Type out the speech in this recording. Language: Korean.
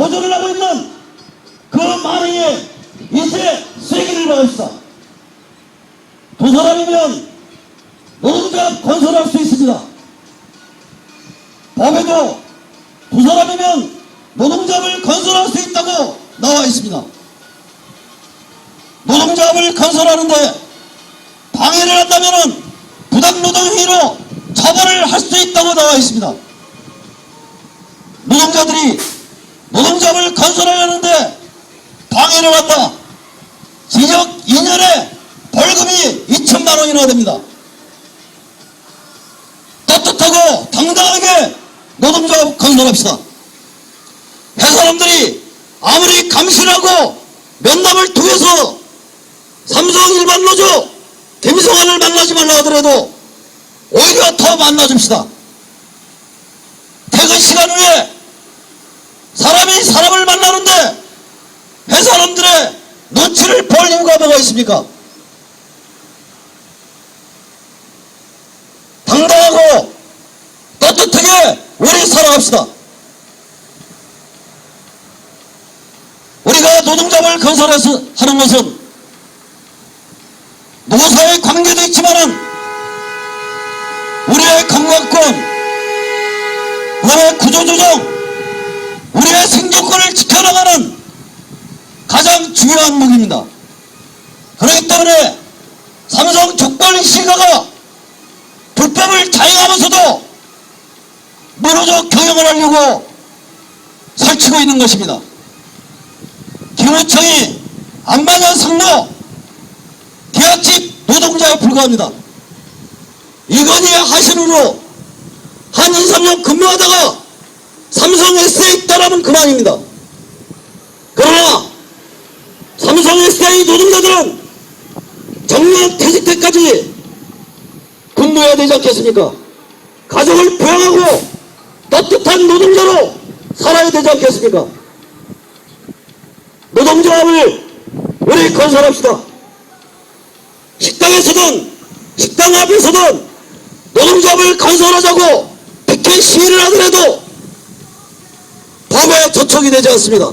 도전을 하고 있는 그 만행에 이제 세기를 받읍시다. 두 사람이면 노동자 건설할 수 있습니다. 법에도 두 사람이면 노동자를 건설할 수 있다고 나와 있습니다. 노동자를 건설하는데 방해를 한다면 부당노동행위로 처벌을 할 수 있다고 나와 있습니다. 노동자들이 노동자를 건설하려는데 한다. 징역 2년에 벌금이 2천만 원이나 됩니다. 떳떳하고 당당하게 노동자 건설합시다. 회사람들이 아무리 감시하고 면담을 통해서 삼성 일반 노조 김성환을 만나지 말라 하더라도 오히려 더 만나줍시다. 퇴근 시간 후에 사람이 사람을 만나는데 회사람들의 눈치를 볼 있습니까? 당당하고 떳떳하게 우리 살아갑시다. 우리가 노동자를 건설해서 하는 것은 노사의 관계도 있지만은 우리의 감각권, 우리의 구조조정, 우리의 생존권을 지켜나가는 가장 중요한 무기입니다. 그렇기 때문에 삼성 족발 시가가 불법을 자행하면서도 무노조 경영을 하려고 설치고 있는 것입니다. 기호청이 안마년 상로 계약직 노동자에 불과합니다. 이건희 하신으로 한 2, 3년 근무하다가 삼성 SA에 있다라면 그만입니다. 그러나 삼성 SAE 노동자들은 정년 퇴직 때까지 근무해야 되지 않겠습니까? 가족을 부양하고 떳떳한 노동자로 살아야 되지 않겠습니까? 노동조합을 우리 건설합시다. 식당에서든 식당 앞에서든 노동조합을 건설하자고 피켓 시위를 하더라도 법에 저촉이 되지 않습니다.